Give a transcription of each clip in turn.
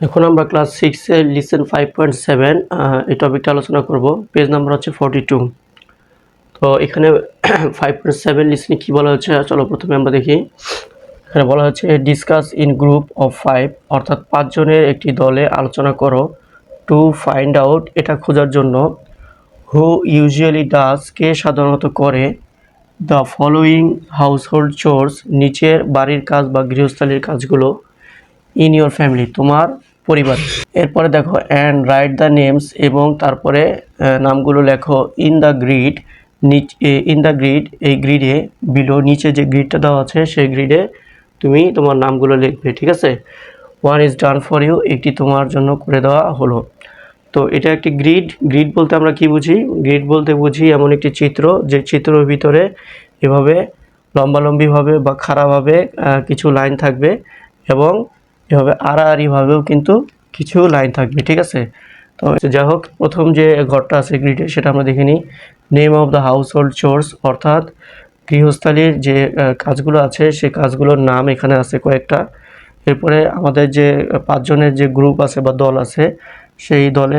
এখন আমরা ক্লাস সিক্সের লিসেন ফাইভ পয়েন্ট সেভেন এই টপিকটা আলোচনা করব। পেজ নাম্বার হচ্ছে ফর্টি টু তো এখানে ফাইভ পয়েন্ট সেভেন লিসনে কী বলা হচ্ছে চলো প্রথমে আমরা দেখি। এখানে বলা হচ্ছে discuss in group of five অর্থাৎ পাঁচজনের একটি দলে আলোচনা করো টু ফাইন্ড আউট এটা খোঁজার জন্য। হু ইউজুয়ালি ডাস কে সাধারণত করে? দ্য ফলোয়িং হাউসহোল্ড চোর্স নিচের বাড়ির কাজ বা গৃহস্থালির কাজগুলো ইন ইওর ফ্যামিলি তোমার পরিবার। এরপরে দেখো অ্যান্ড রাইট দ্য নেমস এবং তারপরে নামগুলো লেখো। ইন দ্য গ্রিড নিচ ইন দ্য গ্রিড এই গ্রিডে বিলো নিচে যে গ্রিডটা দেওয়া আছে, সেই গ্রিডে তুমি তোমার নামগুলো লিখবে, ঠিক আছে? One is done for you একটি তোমার জন্য করে দেওয়া হলো। তো এটা একটি গ্রিড গ্রিড বলতে আমরা কি বুঝি? গ্রিড বলতে বুঝি এমন একটি চিত্র, যে চিত্রের ভিতরে এভাবে লম্বালম্বিভাবে বা খাড়াভাবে কিছু লাইন থাকবে এবং এভাবে আড়াআড়িভাবেও কিন্তু কিছু লাইন থাকবে, ঠিক আছে? তো যাই হোক, প্রথম যে ঘরটা আছে গ্রিডে সেটা আমরা দেখে নিই। Name of the household chores অর্থাৎ গৃহস্থালির যে কাজগুলো আছে সেই কাজগুলোর নাম এখানে আছে কয়েকটা। এরপরে আমাদের যে পাঁচজনের যে গ্রুপ আছে বা দল আছে, সেই দলে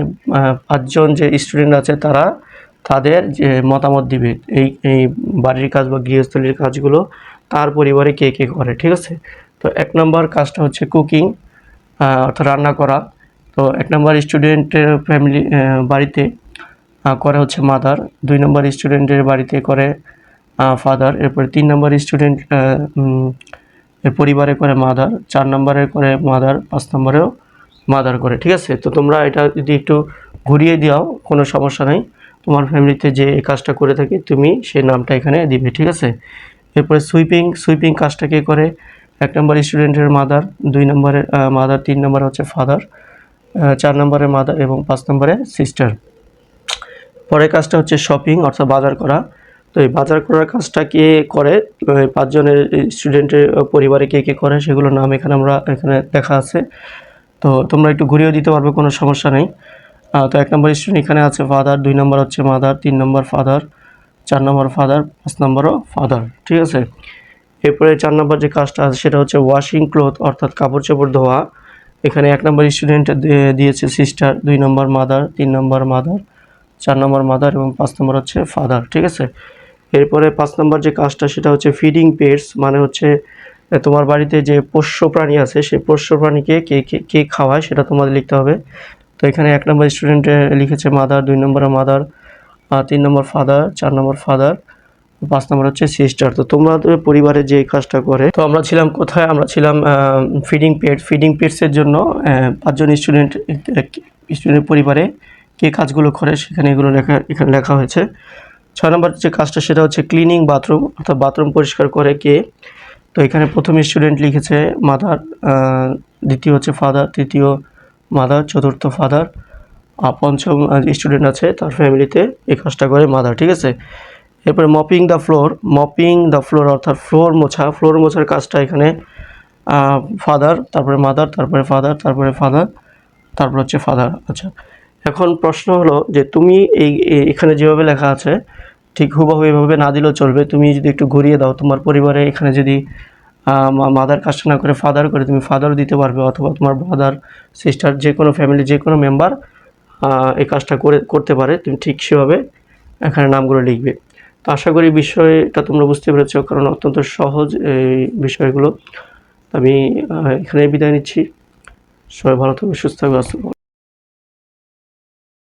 পাঁচজন যে স্টুডেন্ট আছে তারা তাদের যে মতামত দিবে। এই এই বাড়ির কাজ বা গৃহস্থলীর কাজগুলো তার পরিবারে কে কে করে, ঠিক আছে? তো এক নম্বর কাজটা হচ্ছে কুকিং অর্থাৎ রান্না করা। তো এক নম্বর স্টুডেন্টের ফ্যামিলি বাড়িতে করে হচ্ছে মাদার। দুই নম্বর স্টুডেন্টের বাড়িতে করে ফাদার। এরপরে তিন নম্বর স্টুডেন্ট এর পরিবারে করে মাদার। চার নম্বরে করে মাদার, পাঁচ নম্বরেও মাদার করে, ঠিক আছে? তো তোমরা এটা যদি একটু ঘুরিয়ে দাও কোনো সমস্যা নেই। তোমার ফ্যামিলিতে যে এই কাজটা করে থাকে, তুমি সেই নামটা এখানে দিবে, ঠিক আছে? এরপরে সুইপিং সুইপিং কাজটা কে করে? এক নম্বর স্টুডেন্টের মাদার দুই নম্বরের মাদার তিন নম্বরে হচ্ছে ফাদার চার নম্বরে মাদার এবং পাঁচ নম্বরে সিস্টার পরের কাজটা হচ্ছে শপিং অর্থাৎ বাজার করা। তো এই বাজার করার কাজটা কে করে? পাঁচজনের স্টুডেন্টের পরিবারে কে কে করে সেগুলোর নাম এখানে আমরা, এখানে দেখা আছে। তো তোমরা একটু ঘুরিয়ে দিতে পারবে, কোনো সমস্যা নেই। তো এক নম্বর স্টুডেন্ট এখানে আছে ফাদার দুই নম্বর হচ্ছে মাদার তিন নম্বর ফাদার চার নম্বর ফাদার পাঁচ নম্বরও ফাদার ঠিক আছে? এরপরে চার নম্বর যে কাজটা আছে, সেটা হচ্ছে ওয়াশিং ক্লোথ অর্থাৎ কাপড় চোপড় ধোয়া। এখানে এক নম্বর স্টুডেন্ট দিয়েছে সিস্টার দুই নম্বর মাদার তিন নম্বর মাদার চার নম্বর মাদার এবং পাঁচ নম্বর হচ্ছে ফাদার ঠিক আছে? এরপরে পাঁচ নম্বর যে কাজটা, সেটা হচ্ছে ফিডিং পেটস মানে হচ্ছে তোমার বাড়িতে যে পোষ্য প্রাণী আছে, সেই পোষ্য প্রাণীকে কে কে কে খাওয়ায়, সেটা তোমাদের লিখতে হবে। তো এখানে এক নম্বর স্টুডেন্টে লিখেছে মাদার দুই নম্বরে মাদার তিন নম্বর ফাদার চার নম্বর ফাদার পাঁচ নম্বর হচ্ছে সিস্টার তো তোমাদের পরিবারে যে কাজটা করে, তো আমরা ছিলাম কোথায়? আমরা ছিলাম ফিডিং পেড ফিডিং পেডসের জন্য পাঁচজন স্টুডেন্ট স্টুডেন্ট পরিবারে কে কাজগুলো করে, সেখানে এগুলো লেখা, এখানে লেখা হয়েছে। ছয় নম্বর যে কাজটা, সেটা হচ্ছে ক্লিনিং বাথরুম অর্থাৎ বাথরুম পরিষ্কার করে কে। তো এখানে প্রথম স্টুডেন্ট লিখেছে মাদার দ্বিতীয় হচ্ছে ফাদার তৃতীয় মাদার চতুর্থ ফাদার আর পঞ্চম স্টুডেন্ট আছে তার ফ্যামিলিতে এই কাজটা করে মাদার ঠিক আছে? এরপরে mopping the floor mopping the floor অর্থাৎ ফ্লোর মোছা ফ্লোর মোছার কাজটা এখানে ফাদার তারপরে মাদার তারপরে ফাদার তারপরে ফাদার তারপর হচ্ছে ফাদার আচ্ছা এখন প্রশ্ন হলো যে তুমি এই এখানে যেভাবে লেখা আছে, ঠিক হুবহু এভাবে না দিলেও চলবে। তুমি যদি একটু ঘুরিয়ে দাও, তোমার পরিবারে এখানে যদি মাদার কাজটা না করে ফাদার করে, তুমি ফাদারও দিতে পারবে অথবা তোমার ব্রাদার সিস্টার যে কোনো ফ্যামিলি যে কোনো মেম্বার এই কাজটা করে, করতে পারে, তুমি ঠিক সেভাবে এখানে নামগুলো লিখবে। তো আশা করি বিষয়টা তোমরা বুঝতে পেরেছ, কারণ অত্যন্ত সহজ এই বিষয়গুলো আমি এখানে বিদায় নিচ্ছি সবাই ভালো থাকবে, সুস্থ থাকবে, আসসালামু।